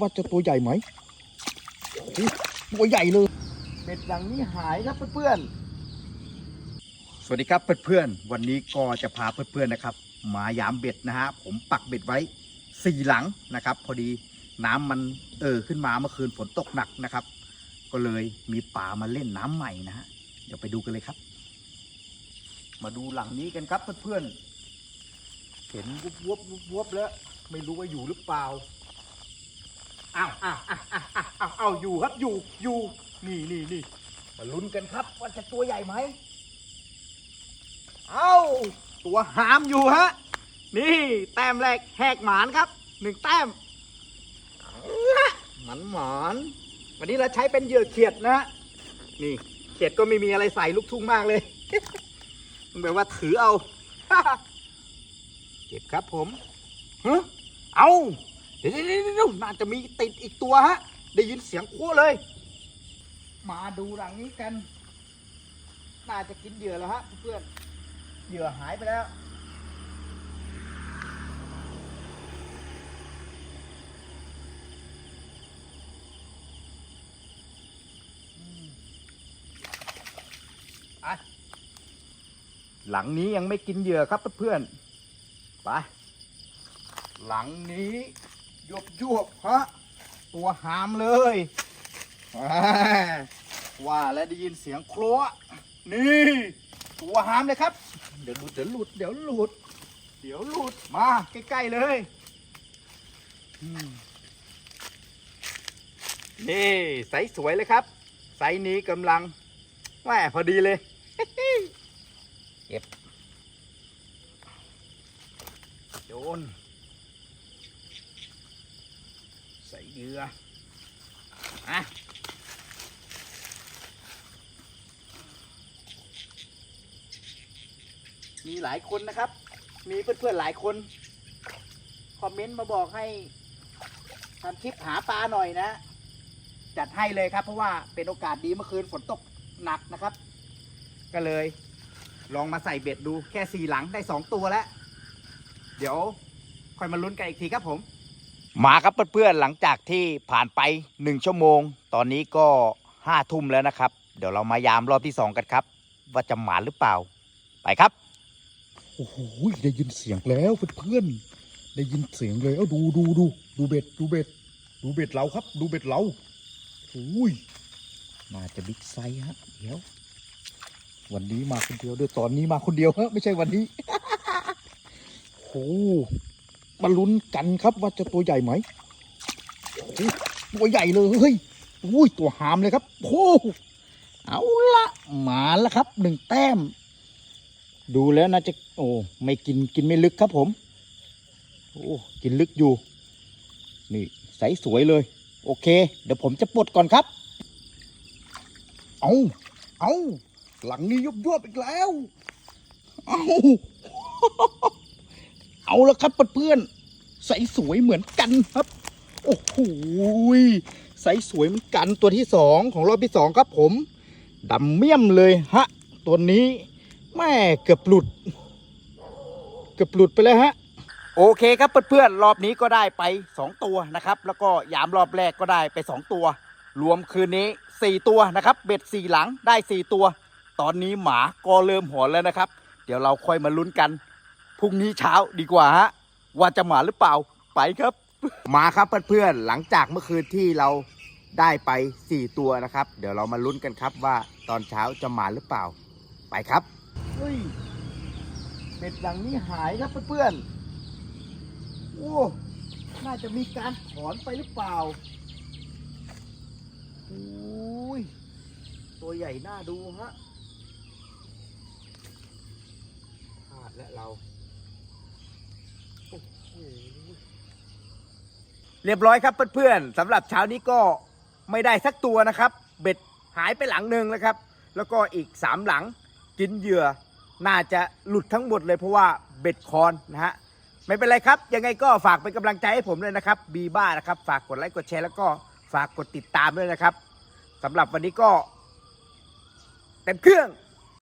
ว่าจะตัวใหญ่ไหมตัวใหญ่เลยเบ็ดอย่างนี้หายครับเพื่อนๆสวัสดีครับเพื่อนๆวันนี้ก็จะพาเพื่อนๆนะครับมายามเบ็ดนะฮะผมปักเบ็ดไว้สี่หลังนะครับ พอดีน้ำมันเอ่อขึ้นมาเมื่อคืนฝนตกหนักนะครับ ก็เลยมีปลามาเล่นน้ำใหม่นะฮะเดี๋ยวไปดูกันเลยครับ มาดูหลังนี้กันครับเพื่อนๆเห็นวุบวบวุบวบแล้วไม่รู้ว่าอยู่หรือเปล่า อ้าวอ้าวอ้าวอ้าวอ้าวอ้าวอ้าวอยู่ครับอยู่อยู่นี่นี่นี่มาลุ้นกันครับว่าจะตัวใหญ่ไหมเอ้าตัวหามอยู่ฮะนี่แต้มแรกแหกหมานครับหนึ่งแต้มหมันหมานวันนี้เราใช้เป็นเหยื่อเขียดนะฮะนี่เขียดก็ไม่มีอะไรใส่ลูกทุ่งมากเลยมันแบบว่าถือเอาเก็บครับผมฮะเอาเดี๋ยวเดี๋ยวเดี๋ยวเดี๋ยวน่าจะมีติดอีกตัวฮะ ได้ยินเสียงคั่วเลย มาดูหลังนี้กัน น่าจะกินเหยื่อแล้วฮะเพื่อน เหยื่อหายไปแล้วไปหลังนี้ยังไม่กินเหยื่อครับเพื่อนๆไป หลังนี้ ยวบยวบฮะตัวหามเลยว่าแล้วได้ยินเสียงครัว นี่ตัวหามเลยครับ เดี๋ยวหลุดเดี๋ยวหลุดเดี๋ยวหลุดเดี๋ยวหลุดมาใกล้ๆเลยอืมนี่ไซส์สวยเลยครับไซส์นี้กำลังแหมพอดีเลย เก็บโยนใส่เหยื่ออะมีหลายคนนะครับ มีเพื่อนๆหลายคน คอมเมนต์มาบอกให้ทำคลิปหาปลาหน่อยนะ จัดให้เลยครับ เพราะว่าเป็นโอกาสดีเมื่อคืนฝนตกหนักนะครับ ก็เลย ลองมาใส่เบ็ดดูแค่สี่หลังได้สองตัวแล้ว เดี๋ยวค่อยมาลุ้นกันอีกทีครับผม มาครับเพื่อนๆหลังจากที่ผ่านไปหนึ่งชั่วโมง ตอนนี้ก็ห้าทุ่มแล้วนะครับ เดี๋ยวเรามายามรอบที่สองกันครับ ว่าจะหมาหรือเปล่า ไปครับ โอ้โหได้ยินเสียงแล้วเพื่อนๆได้ยินเสียงเลยเอาดูดูดูดูเบ็ดดูเบ็ดดูเบ็ดเราครับ ดูเบ็ดเราโอ้ยน่าจะบิ๊กไซส์ฮะเดี๋ยว วันนี้มาคนเดียวด้วยตอนนี้มาคนเดียวฮะไม่ใช่วันนี้โอ้ มาลุ้นกันครับว่าจะตัวใหญ่ไหมตัวใหญ่เลยเฮ้ยอุ้ยตัวหามเลยครับโอ้เอาละมาแล้วครับหนึ่งแต้ม ดูแล้วน่าจะโอ้ไม่กินกินไม่ลึกครับผมโอ้กินลึกอยู่ นี่ใสสวยเลย โอเค เดี๋ยวผมจะปลดก่อนครับ เอาเอาหลังนี้ยุบยวบอีกแล้ว เอา เอาละครับเพื่อนๆใสสวยเหมือนกันครับ โอ้โหใสสวยเหมือนกันตัวที่สองของรอบที่สองครับผมดำเมี่ยมเลยฮะ ตัวนี้แม่เกือบหลุด เกือบหลุดไปเลยฮะ โอเคครับเพื่อนๆรอบนี้ก็ได้ไป 2 ตัวนะครับ แล้วก็ยามรอบแรกก็ได้ไป 2 ตัว รวมคืนนี้ 4 ตัวนะครับเบ็ด4หลังได้ 4 ตัว ตอนนี้หมาก็เริ่มหอนแล้วนะครับ เดี๋ยวเราค่อยมาลุ้นกัน รุ่งนี้เช้าดีกว่าฮะว่าจะหมาหรือเปล่าไปครับ มาครับเพื่อนๆหลังจากเมื่อคืนที่เราได้ไป 4 ตัวนะครับ เดี๋ยวเรามาลุ้นกันครับว่าตอนเช้าจะหมาหรือเปล่า ไปครับเฮ้ยเบ็ดหลังนี้หายครับเพื่อนๆโอ้น่าจะมีการถอนไปหรือเปล่าโอ้ยตัวใหญ่น่าดูฮะพลาดและเราโอ้โห เรียบร้อยครับเพื่อนๆสำหรับเช้านี้ก็ไม่ได้สักตัวนะครับ เบ็ดหายไปหลังหนึ่งนะครับ แล้วก็อีกสามหลังกินเหยื่อ น่าจะหลุดทั้งหมดเลยเพราะว่าเบ็ดคอนนะฮะไม่เป็นไรครับ ยังไงก็ฝากเป็นกำลังใจให้ผมด้วยนะครับบีบ้านะครับ ฝากกดไลค์กดแชร์แล้วก็ฝากกดติดตามด้วยนะครับสำหรับวันนี้ก็เต็มเครื่อง